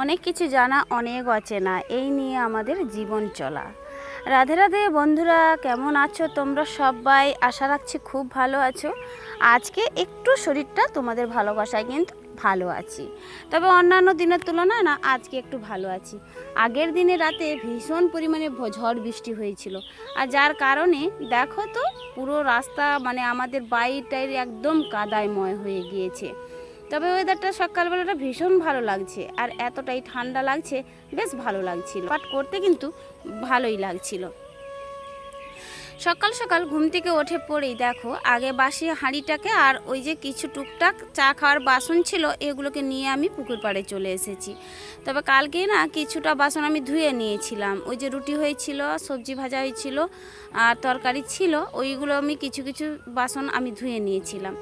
অনেক কিছু জানা, অনেক অচেনা, এই নিয়ে আমাদের জীবন চলা। রাধে রাধে বন্ধুরা, কেমন আছো? তোমরা সবাই, আশা রাখছি খুব ভালো আছো। আজকে একটু শরীরটা তোমাদের ভালোবাসায় কিন্তু ভালো আছি। তবে অন্যান্য দিনের তুলনায় না, আজকে একটু ভালো আছি। আগের দিনে রাতে ভীষণ পরিমাণে ঝড় বৃষ্টি হয়েছিল। আর যার কারণে, দেখো তো, পুরো রাস্তা মানে আমাদের বাইর টাইর একদম কাদায়ময় হয়ে গিয়েছে। তবে ওয়েদারটা সকালবেলাটা ভীষণ ভালো লাগছে, আর এতটাই ঠান্ডা লাগছে, বেশ ভালো লাগছিল। পাট করতে কিন্তু ভালোই লাগছিল। সকাল সকাল ঘুম থেকে উঠে পড়েই দেখো, আগে বাসি হাঁড়িটাকে আর ওই যে কিছু টুকটাক চা খাওয়ার বাসন ছিল, এগুলোকে নিয়ে আমি পুকুর পাড়ে চলে এসেছি। তবে কালকে না কিছুটা বাসন আমি ধুয়ে নিয়েছিলাম। ওই যে রুটি হয়েছিল, সবজি ভাজা হয়েছিল, আর তরকারি ছিল, ওইগুলো আমি কিছু কিছু বাসন আমি ধুয়ে নিয়েছিলাম।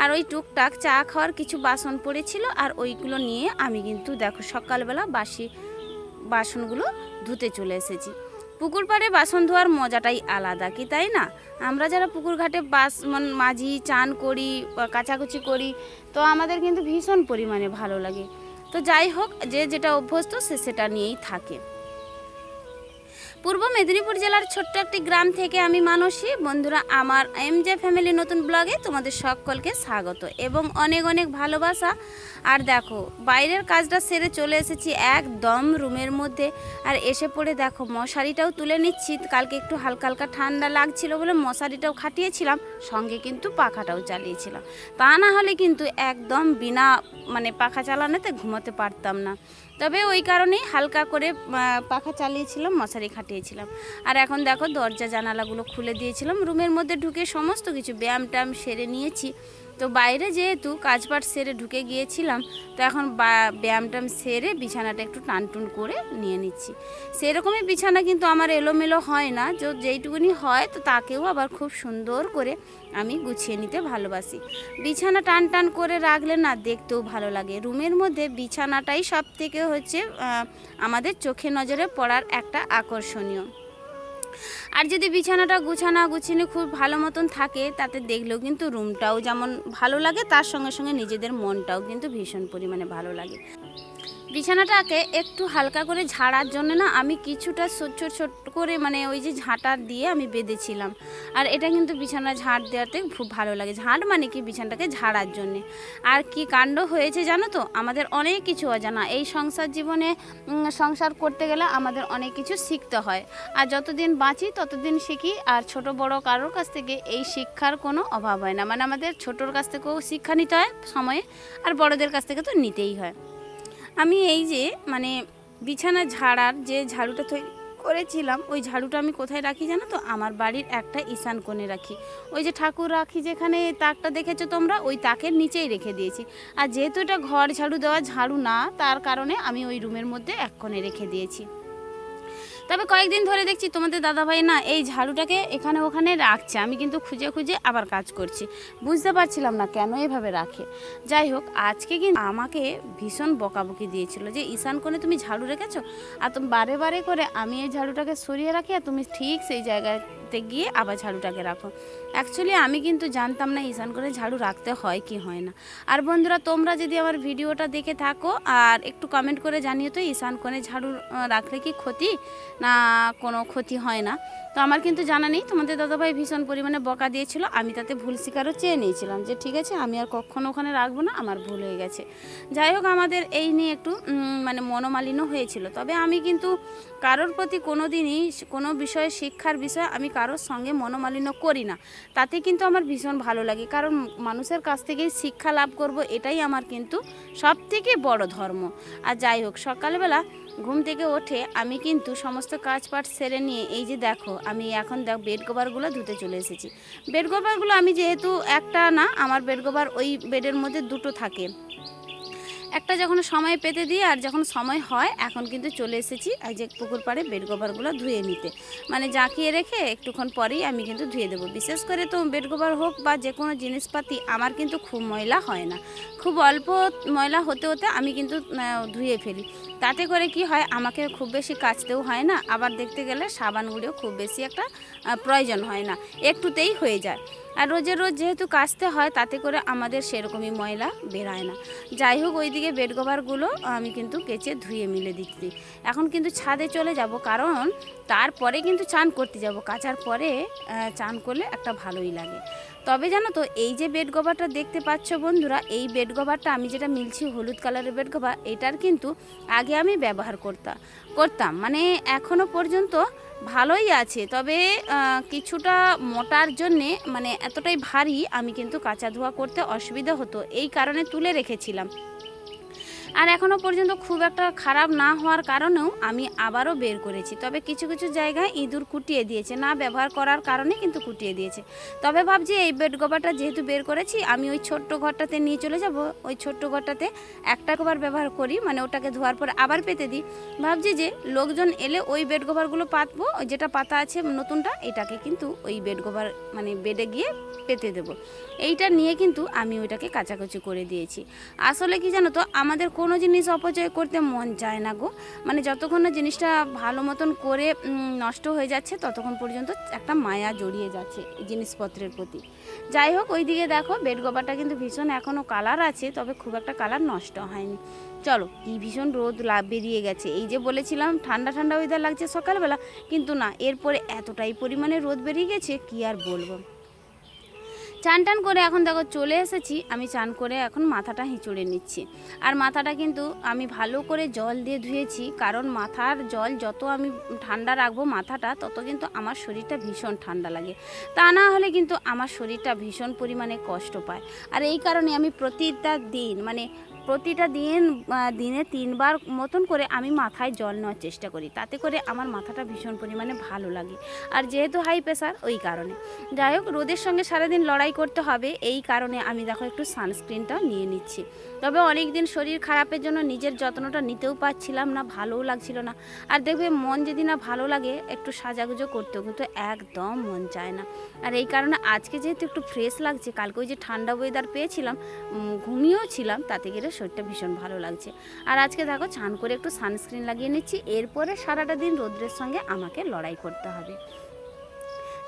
আর ওই টুকটাক চা খাওয়ার কিছু বাসন পড়েছিল, আর ওইগুলো নিয়ে আমি কিন্তু দেখো সকালবেলা বাসি বাসনগুলো ধুতে চলে এসেছি। পুকুর পাড়ে বাসন ধোয়ার মজাটাই আলাদা কি তাই না? আমরা যারা পুকুর ঘাটে বাস মানে মাঝি, চান করি কাচাকুচি করি, তো আমাদের কিন্তু ভীষণ পরিমাণে ভালো লাগে। তো যাই হোক, যে যেটা অভ্যস্ত সে সেটা নিয়েই থাকে। পূর্ব মেদিনীপুর জেলার ছোট্ট একটি গ্রাম থেকে আমি মানসী। বন্ধুরা, আমার এম জে ফ্যামিলি নতুন ব্লগে তোমাদের সকলকে স্বাগত এবং অনেক অনেক ভালোবাসা। আর দেখো, বাইরের কাজটা সেরে চলে এসেছি একদম রুমের মধ্যে। আর এসে পড়ে দেখো, মশারিটাও তুলে নিচ্ছি। কালকে একটু হালকা হালকা ঠান্ডা লাগছিল বলে মশারিটাও খাটিয়েছিলাম, সঙ্গে কিন্তু পাখাটাও চালিয়েছিলাম। তা না হলে কিন্তু একদম বিনা মানে পাখা চালানোতে ঘুমাতে পারতাম না। তবে ওই কারণেই হালকা করে পাখা চালিয়েছিলাম, মশারি খাটিয়েছিলাম। আর এখন দেখো, দরজা জানালাগুলো খুলে দিয়েছিলাম। রুমের মধ্যে ঢুকে সমস্ত কিছু ব্যায়াম ট্যায়াম সেরে নিয়েছি। তো বাইরে যেহেতু কাজপাট সেরে ঢুকে গিয়েছিলাম, তো এখন ব্যায়াম ট্যায়াম সেরে বিছানাটা একটু টানটুন করে নিয়ে নিচ্ছি। সেরকমই বিছানা কিন্তু আমার এলোমেলো হয় না, যে, যেইটুকুনি হয় তো তাকেও আবার খুব সুন্দর করে আমি গুছিয়ে নিতে ভালোবাসি। বিছানা টান টান করে রাখলে না দেখতেও ভালো লাগে। রুমের মধ্যে বিছানাটাই সব থেকে হচ্ছে আমাদের চোখে নজরে পড়ার একটা আকর্ষণীয়। আর যদি বিছানাটা গুছানা গুছিয়ে খুব ভালো মতন থাকে, তাতে দেখলেও কিন্তু রুমটাও যেমন ভালো লাগে, তার সঙ্গে সঙ্গে নিজেদের মনটাও কিন্তু ভীষণ পরিমাণে ভালো লাগে। বিছানাটাকে একটু হালকা করে ঝাড়ার জন্য না আমি কিছুটা ছোট ছোট করে মানে ওই যে ঝাঁটা দিয়ে আমি বেঁধেছিলাম। আর এটা কিন্তু বিছানা ঝাড় দেওয়াতে খুব ভালো লাগে। ঝাড় মানে কি বিছানাটাকে ঝাড়ার জন্যে? আর কি কাণ্ড হয়েছে জানো তো? আমাদের অনেক কিছু অজানা। এই সংসার জীবনে সংসার করতে গেলে আমাদের অনেক কিছু শিখতে হয়। আর যতদিন বাঁচি ততদিন শিখি। আর ছোট বড় কারোর কাছ থেকে এই শিক্ষার কোনো অভাব হয় না। মানে আমাদের ছোটোর কাছ থেকেও শিক্ষা নিতে হয় সময়ে, আর বড়দের কাছ থেকে তো নিতেই হয়। আমি এই যে মানে বিছানা ঝাড়ার যে ঝাড়ুটা তৈরি করেছিলাম, ওই ঝাড়ুটা আমি কোথায় রাখি জানো তো? আমার বাড়ির একটা ঈশান কোণে রাখি। ওই যে ঠাকুর রাখি যেখানে তাকটা দেখেছ তোমরা? ওই তাকের নিচেই রেখে দিয়েছি। আর যেহেতু এটা ঘর ঝাড়ু দেওয়া ঝাড়ু না, তার কারণে আমি ওই রুমের মধ্যে এক কোণে রেখে দিয়েছি। তবে কয়েকদিন ধরে দেখছি তোমাদের দাদাভাই না এই ঝাড়ুটাকে এখানে ওখানে রাখছে। আমি কিন্তু খুঁজে খুঁজে আবার কাজ করছি। বুঝতে পারছিলাম না কেন এভাবে রাখে। যাই হোক, আজকে কিন্তু আমাকে ভীষণ বকাবকি দিয়েছিল যে, ঈশান কোণে তুমি ঝাড়ু রেখেছো? আর বারে বারে করে আমি এই ঝাড়ুটাকে সরিয়ে রাখি আর তুমি ঠিক সেই জায়গাতে গিয়ে আবার ঝাড়ুটাকে রাখো। অ্যাকচুয়ালি আমি কিন্তু জানতাম না ঈশান করে ঝাড়ু রাখতে হয় কি হয় না। আর বন্ধুরা, তোমরা যদি আমার ভিডিওটা দেখে থাকো, আর একটু কমেন্ট করে জানিও তো ঈশান কোণে ঝাড়ু রাখলে কি ক্ষতি? না, কোনো ক্ষতি হয় না। তো আমার কিন্তু জানা নেই, তোমাদের দাদাভাই ভীষণ পরিমাণে বকা দিয়েছিল, আমি তাতে ভুল স্বীকারও চেয়ে নিয়েছিলাম যে ঠিক আছে, আমি আর কখনো ওখানে রাখব না, আমার ভুল হয়ে গেছে। যাই হোক, আমাদের এই নিয়ে একটু মানে মনোমালিন্য হয়েছিল। তবে আমি কিন্তু কারোর প্রতি কোনো দিনই কোনো বিষয়ে শিক্ষার বিষয়ে আমি কারোর সঙ্গে মনোমালিন্য করি না। তাতে কিন্তু আমার ভীষণ ভালো লাগে। কারণ মানুষের কাছ থেকেই শিক্ষা লাভ করব, এটাই আমার কিন্তু সব থেকে বড় ধর্ম। আর যাই হোক, সকালবেলা ঘুম থেকে ওঠে আমি কিন্তু সমস্ত কাজ পাট সেরে নিয়ে, এই যে দেখো, আমি এখন দেখ বেড কভারগুলো ধুতে চলে এসেছি। বেড কভারগুলো আমি যেহেতু একটা না, আমার বেড কভার ওই বেডের মধ্যে দুটো থাকে। একটা যখন সময় পেতে দিই আর যখন সময় হয়, এখন কিন্তু চলে এসেছি এই যে পুকুর পাড়ে বেড ধুয়ে নিতে। মানে জাঁকিয়ে রেখে একটুক্ষণ পরেই আমি কিন্তু ধুয়ে দেবো। বিশেষ করে তো বেড কভার হোক বা যে কোনো জিনিসপাতি, আমার কিন্তু খুব ময়লা হয় না। খুব অল্প ময়লা হতে হতে আমি কিন্তু ধুয়ে ফেলি। তাতে করে কি হয়, আমাকে খুব বেশি কাচতেও হয় না। আবার দেখতে গেলে সাবানগুলিও খুব বেশি একটা প্রয়োজন হয় না। একটুতেই হয়ে যায়। আর রোজের রোজ যেহেতু কাচতে হয়, তাতে করে আমাদের সেরকমই ময়লা বেরায় না। যাই হোক, ওইদিকে বেড কভারগুলো আমি কিন্তু কেচে ধুয়ে মিলে দিচ্ছি। এখন কিন্তু ছাদে চলে যাব, কারণ তারপরে কিন্তু চান করতে যাব। কাচার পরে চান করলে একটা ভালোই লাগে। তবে জানো তো, এই যে বেড কভারটা দেখতে পাচ্ছ বন্ধুরা, এই বেড কভারটা আমি যেটা মিলছি হলুদ কালারের বেড কভার এটার কিন্তু আগে আমি ব্যবহার করতাম করতাম। মানে এখনও পর্যন্ত ভালোই আছে। তবে কিছুটা মোটার জন্যে মানে এতটাই ভারী, আমি কিন্তু কাঁচা ধোয়া করতে অসুবিধা হতো। এই কারণে তুলে রেখেছিলাম। আর এখনও পর্যন্ত খুব একটা খারাপ না হওয়ার কারণেও আমি আবারও বের করেছি। তবে কিছু কিছু জায়গায় ইঁদুর কুটিয়ে দিয়েছে। না ব্যবহার করার কারণে কিন্তু কুটিয়ে দিয়েছে। তবে ভাবছি এই বেড কভারটা যেহেতু বের করেছি, আমি ওই ছোট্ট ঘরটাতে নিয়ে চলে যাব। ওই ছোট্ট ঘরটাতে একটা কভার ব্যবহার করি মানে ওটাকে ধোয়ার পর আবার পেতে দিই। ভাবছি যে লোকজন এলে ওই বেড কভারগুলো পাতবো যেটা পাতা আছে নতুনটা, এটাকে কিন্তু ওই বেড কভার মানে বেডে গিয়ে পেতে দেবো। এইটা নিয়ে কিন্তু আমি ওইটাকে কাচাকুচি করে দিয়েছি। আসলে কি জানো তো, আমাদের কোনো জিনিস অপচয় করতে মন চায় না গো। মানে যতক্ষণ না জিনিসটা ভালো মতন করে নষ্ট হয়ে যাচ্ছে, ততক্ষণ পর্যন্ত একটা মায়া জড়িয়ে যাচ্ছে জিনিসপত্রের প্রতি। যাই হোক ওই দিকে দেখো, বেড কভারটা কিন্তু ভীষণ এখনও কালার আছে, তবে খুব একটা কালার নষ্ট হয়নি। চলো, কি ভীষণ রোদ বেরিয়ে গেছে। এই যে বলেছিলাম, ঠান্ডা ঠান্ডা ওয়েদার লাগছে সকালবেলা, কিন্তু না, এরপরে এতটাই পরিমাণে রোদ বেরিয়ে গেছে, কি আর বলব? চান টান করে এখন দেখো চলে এসেছি। আমি চান করে এখন মাথাটা হিঁচড়ে নিচ্ছি। আর মাথাটা কিন্তু আমি ভালো করে জল দিয়ে ধুয়েছি। কারণ মাথার জল যত আমি ঠান্ডা রাখব মাথাটা, তত কিন্তু আমার শরীরটা ভীষণ ঠান্ডা লাগে। তা না হলে কিন্তু আমার শরীরটা ভীষণ পরিমাণে কষ্ট পায়। আর এই কারণে আমি প্রতিটা দিন মানে প্রতিটা দিন দিনে তিনবার মতন করে আমি মাথায় জল নেওয়ার চেষ্টা করি। তাতে করে আমার মাথাটা ভীষণ পরিমাণে ভালো লাগে। আর যেহেতু হাই প্রেশার ওই কারণে। যাই হোক, রোদের সঙ্গে সারাদিন লড়াই করতে হবে। এই কারণে আমি দেখো একটু সানস্ক্রিনটা নিয়ে নিচ্ছি। তবে অনেক দিন শরীর খারাপের জন্য নিজের যত্নটা নিতেও পারছিলাম না, ভালোও লাগছিল না। আর দেখবে মন যদি না ভালো লাগে, একটু সাজাগুজো করতেও কিন্তু একদম মন চায় না। আর এই কারণে আজকে যেহেতু একটু ফ্রেশ লাগছে, কালকে ওই যে ঠান্ডা ওয়েদার পেয়েছিলাম ঘুমিয়েও ছিলাম, তাতে গেলে শরীরটা ভীষণ ভালো লাগছে। আর আজকে দেখো স্নান করে একটু সানস্ক্রিন লাগিয়ে নিচ্ছি, এরপরে সারাটা দিন রোদ্রের সঙ্গে আমাকে লড়াই করতে হবে।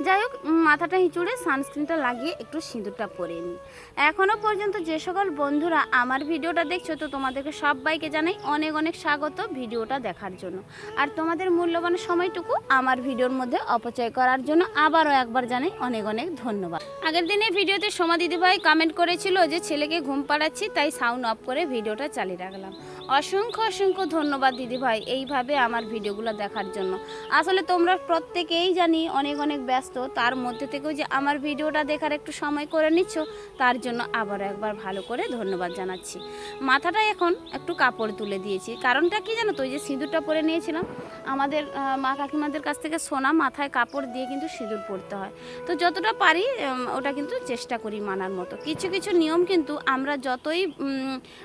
যাই হোক, মাথাটা হিঁচুড়ে সানস্ক্রিনটা লাগিয়ে একটু সিঁদুরটা পরে নিই। এখনও পর্যন্ত যে সকল বন্ধুরা আমার ভিডিওটা দেখছ, তো তোমাদেরকে সবাইকে জানাই অনেক অনেক স্বাগত ভিডিওটা দেখার জন্য। আর তোমাদের মূল্যবান সময়টুকু আমার ভিডিওর মধ্যে অপচয় করার জন্য আবারও একবার জানাই অনেক অনেক ধন্যবাদ। আগের দিনে ভিডিওতে সোমা দিদিভাই কমেন্ট করেছিল যে, ছেলেকে ঘুম পাড়াচ্ছি, তাই সাউন্ড অফ করে ভিডিওটা চালিয়ে রাখলাম। অসংখ্য অসংখ্য ধন্যবাদ দিদিভাই এইভাবে আমার ভিডিওগুলো দেখার জন্য। আসলে তোমরা প্রত্যেকেই জানি অনেক অনেক ব্যস্ত, তার মধ্যে থেকেও যে আমার ভিডিওটা দেখার একটু সময় করে নিচ্ছ, তার জন্য আবারও একবার ভালো করে ধন্যবাদ জানাচ্ছি। মাথাটা এখন একটু কাপড় তুলে দিয়েছি, কারণটা কি জানো তো যে সিঁদুরটা পরে নিয়েছিলাম। আমাদের মা কাকিমাদের কাছ থেকে সোনা মাথায় কাপড় দিয়ে কিন্তু সিঁদুর পরতে হয়। তো যতটা পারি ওটা কিন্তু চেষ্টা করি মানার মতো। কিছু কিছু নিয়ম কিন্তু আমরা যতই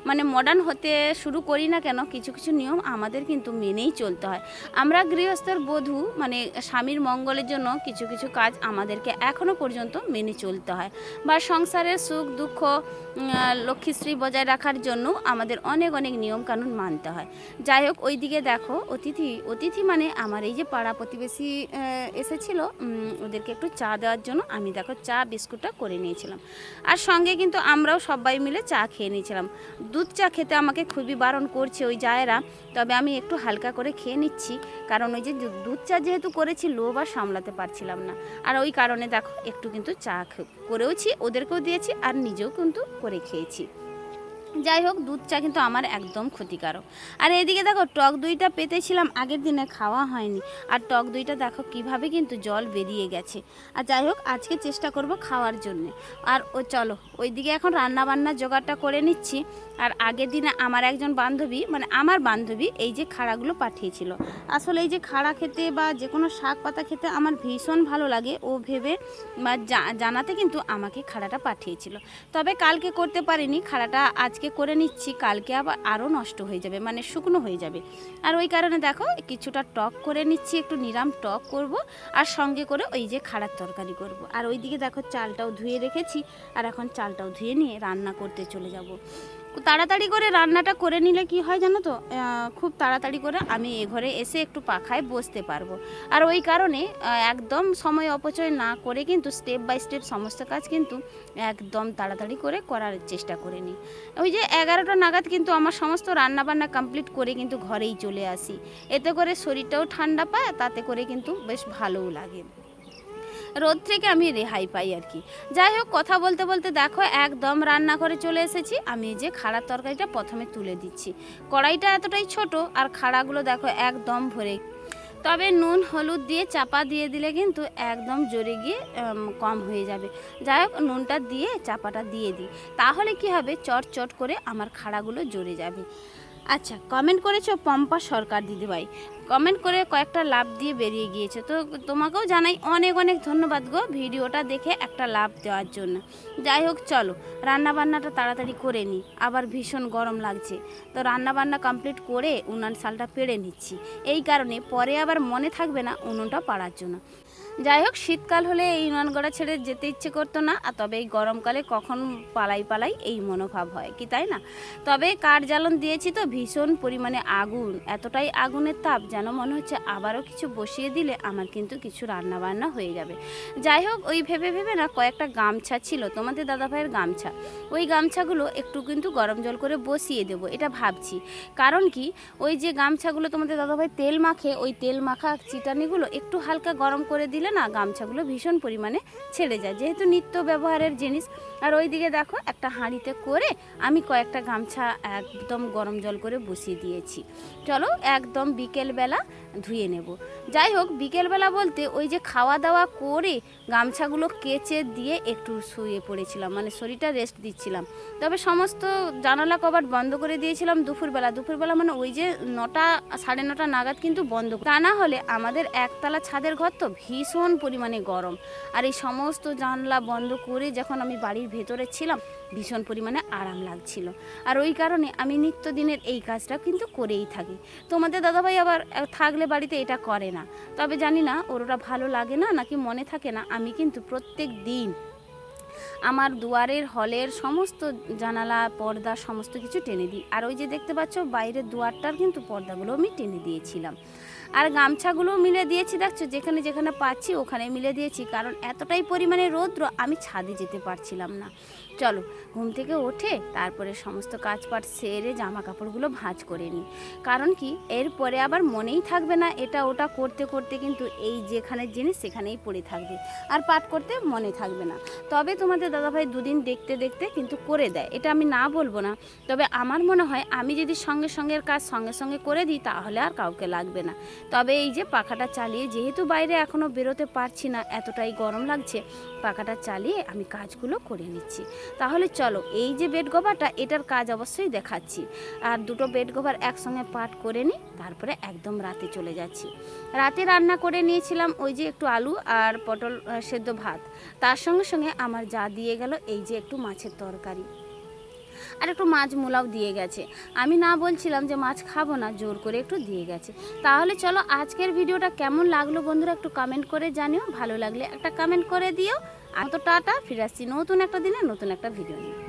মানে মডার্ন হতে শুরু করি না কেন, কিছু কিছু নিয়ম আমাদের কিন্তু মেনেই চলতে হয়। আমরা গৃহস্থর বধূ মানে স্বামীর মঙ্গলের জন্য কিছু কিছু কাজ আমাদেরকে এখনও পর্যন্ত মেনে চলতে হয়। বা সংসারের সুখ, দুঃখ লক্ষ্মীশ্রী বজায় রাখার জন্য আমাদের অনেক অনেক নিয়ম কানুন মানতে হয়। যাই হোক, ওইদিকে দেখো, অতিথি অতিথি মানে আমার এই যে পাড়া প্রতিবেশী এসেছিল ওদেরকে একটু চা দেওয়ার জন্য আমি দেখো চা, বিস্কুটটা করে নিয়েছিলাম। আর সঙ্গে কিন্তু আমরাও সবাই মিলে চা খেয়ে নিয়েছিলাম। দুধ চা খেতে আমাকে খুবই বারণ করছে ওই জায়েরা, তবে আমি একটু হালকা করে খেয়ে নিচ্ছি। কারণ ওই যে দুধ চা যেহেতু করেছি, লোভ আর সামলাতে পারছিলাম না। আর ওই কারণে দেখো, একটু কিন্তু চা করেওছি, ওদেরকেও দিয়েছি আর নিজেও কিন্তু করে খেয়েছি। যাই হোক, দুধ চা কিন্তু আমার একদম ক্ষতিকারক। আর এদিকে দেখো, টক দইটা পেতেছিলাম, আগের দিনে খাওয়া হয়নি। আর টক দইটা দেখো, কীভাবে কিন্তু জল বেরিয়ে গেছে। আর যাই হোক, আজকে চেষ্টা করব খাওয়ার জন্য। আর ও চলো, ওইদিকে এখন রান্না বান্নার জোগাড়টা করে নিচ্ছি। আর আগের দিনে আমার একজন বান্ধবী মানে আমার বান্ধবী এই যে খাড়াগুলো পাঠিয়েছিল। আসলে এই যে খাড়া খেতে বা যে কোনো শাক পাতা খেতে আমার ভীষণ ভালো লাগে। ও ভেবে বা জানাতে কিন্তু আমাকে খাড়াটা পাঠিয়েছিল। তবে কালকে করতে পারিনি, খাড়াটা আজকে করে নিচ্ছি, কালকে আবার আরও নষ্ট হয়ে যাবে মানে শুকনো হয়ে যাবে। আর ওই কারণে দেখো, কিছুটা টক করে নিচ্ছি, একটু নিরাম টক করব আর সঙ্গে করে ওই যে খাড়ার তরকারি করব। আর ওইদিকে দেখো চালটাও ধুয়ে রেখেছি, আর এখন চালটাও ধুয়ে নিয়ে রান্না করতে চলে যাব। তাড়াতাড়ি করে রান্নাটা করে নিলে কি হয় জানো তো? খুব তাড়াতাড়ি করে আমি এ ঘরে এসে একটু পাখায় বসতে পারব। আর ওই কারণে একদম সময় অপচয় না করে কিন্তু স্টেপ বাই স্টেপ সমস্ত কাজ কিন্তু একদম তাড়াতাড়ি করে করার চেষ্টা করে নিই। ওই যে এগারোটা নাগাদ কিন্তু আমার সমস্ত রান্না বান্না কমপ্লিট করে কিন্তু ঘরেই চলে আসি। এতে করে শরীরটাও ঠান্ডা পায়, তাতে করে কিন্তু বেশ ভালোও লাগে। রোদ থেকে আমি রেহাই পাই আর কি। যাই হোক, কথা বলতে বলতে দেখো, একদম রান্না করে চলে এসেছি। আমি যে খাড়ার তরকারিটা প্রথমে তুলে দিচ্ছি। কড়াইটা এতটাই ছোট আর খাড়াগুলো দেখো একদম ভরে। তবে নুন, হলুদ দিয়ে চাপা দিয়ে দিলে কিন্তু একদম জোরে গিয়ে কম হয়ে যাবে। যাই হোক, নুনটা দিয়ে চাপাটা দিয়ে দিই। তাহলে কি হবে? চট চট করে আমার খাড়াগুলো জোরে যাবে। আচ্ছা কমেন্ট করেছ পম্পা সরকার দিদিভাই। কমেন্ট করে কয়েকটা লাভ দিয়ে বেরিয়ে গিয়েছে। তো তোমাকেও জানাই অনেক অনেক ধন্যবাদ গো ভিডিওটা দেখে একটা লাভ দেওয়ার জন্য। যাই হোক, চলো, রান্নাবান্নাটা তাড়াতাড়ি করে নিই আবার ভীষণ গরম লাগছে। তো রান্নাবান্না কমপ্লিট করে উনান শালটা পেড়ে নিচ্ছি। এই কারণে পরে আবার মনে থাকবে না উনুনটা পাড়ার জন্য। যাই হোক, শীতকাল হলে এই উনানগড়া ছেড়ে যেতে ইচ্ছে করতো না, আর তবে এই গরমকালে কখন পালাই পালাই এই মনোভাব হয়, কি তাই না? তবে কাঠ জ্বালন দিয়েছি তো ভীষণ পরিমাণে আগুন, এতটাই আগুনের তাপ যেন মনে হচ্ছে আবারও কিছু বসিয়ে দিলে আমার কিন্তু কিছু রান্না বান্না হয়ে যাবে। যাই হোক, ওই ভেবে ভেবে না কয়েকটা গামছা ছিল, তোমাদের দাদাভাইয়ের গামছা। ওই গামছাগুলো একটু কিন্তু গরম জল করে বসিয়ে দেবো, এটা ভাবছি। কারণ কি, ওই যে গামছাগুলো তোমাদের দাদাভাই তেল মাখে, ওই তেল মাখা চিটানিগুলো একটু হালকা গরম করে দিলে না গামছাগুলো ভীষণ পরিমাণে ছেড়ে যায়। যেহেতু নিত্য ব্যবহারের জিনিস, আর ওই দিকে দেখো একটা হাঁড়িতে করে আমি কয়েকটা গামছা একদম গরম জল করে বসিয়ে দিয়েছি। চলো একদম বিকেলবেলা ধুয়ে নেব। যাই হোক, বিকেলবেলা বলতে ওই যে খাওয়া দাওয়া করে গামছাগুলো কেচে দিয়ে একটু শুয়ে পড়েছিলাম মানে শরীরটা রেস্ট দিচ্ছিলাম। তবে সমস্ত জানালা কবাট বন্ধ করে দিয়েছিলাম দুপুরবেলা। দুপুরবেলা মানে ওই যে নটা, সাড়ে নটা নাগাদ কিন্তু বন্ধ তা না হলে আমাদের একতলা ছাদের ঘর তো ভীষণ পরিমাণে গরম। আর এই সমস্ত জানলা বন্ধ করে যখন আমি বাড়ির ভেতরে ছিলাম ভীষণ পরিমাণে আরাম লাগছিল। আর ওই কারণে আমি নিত্যদিনের এই কাজটা কিন্তু করেই থাকি। তোমাদের দাদাভাই আবার থাকলে বাড়িতে এটা করে না। তবে জানি না ওর ওটা ভালো লাগে না নাকি মনে থাকে না, আমি কিন্তু প্রত্যেক দিন আমার দুয়ারের, হলের সমস্ত জানালা, পর্দা সমস্ত কিছু টেনে দিই। আর ওই যে দেখতে পাচ্ছ বাইরের দুয়ারটার কিন্তু পর্দাগুলো আমি টেনে দিয়েছিলাম। আর গামছাগুলো মিলে দিয়েছি, দেখছ? যেখানে যেখানে পাচ্ছি ওখানে মিলে দিয়েছি। কারণ এতটাই পরিমাণে রৌদ্র আমি ছাদে যেতে পারছিলাম না। চলো, ঘুম থেকে ওঠে, তারপরে সমস্ত কাজপাট সেরে জামা কাপড়গুলো ভাঁজ করে নিই। কারণ কি, এরপরে আবার মনেই থাকবে না এটা ওটা করতে করতে কিন্তু এই যেখানের জিনিস সেখানেই পড়ে থাকবে। আর পাঠ করতে মনে থাকবে না। তবে তোমাদের দাদাভাই দুদিন দেখতে দেখতে কিন্তু করে দেয়। এটা আমি না বলব না। তবে আমার মনে হয় আমি যদি সঙ্গে সঙ্গে কাজ সঙ্গে সঙ্গে করে দিই, তাহলে আর কাউকে লাগবে না। তবে এই যে পাখাটা চালিয়ে, যেহেতু বাইরে এখনও বেরোতে পারছি না, এতটাই গরম লাগছে, পাখাটা চালিয়ে আমি কাজগুলো করে নিচ্ছি। তাহলে চলো, এই যে বেড কভারটা, এটার কাজ অবশ্যই দেখাচ্ছি। আর দুটো বেড কভার একসঙ্গে পাট করে নিই, তারপরে একদম রাতে চলে যাচ্ছি। রাতে রান্না করে নিয়েছিলাম ওই যে একটু আলু আর পটল সেদ্ধ ভাত। তার সঙ্গে সঙ্গে আমার যা দিয়ে গেল, এই যে একটু মাছের তরকারি। আর একটু মাছ মোলাও দিয়ে গেছে। আমি না বলছিলাম যে মাছ খাব না, জোর করে একটু দিয়ে গেছে। তাহলে চলো আজকের ভিডিওটা কেমন লাগল বন্ধুরা একটু কমেন্ট করে জানিও, ভালো লাগলে একটা কমেন্ট করে দিও। আর তো টাটা, ফিরে আসছি নতুন একটা দিনে, নতুন একটা ভিডিও নিয়ে।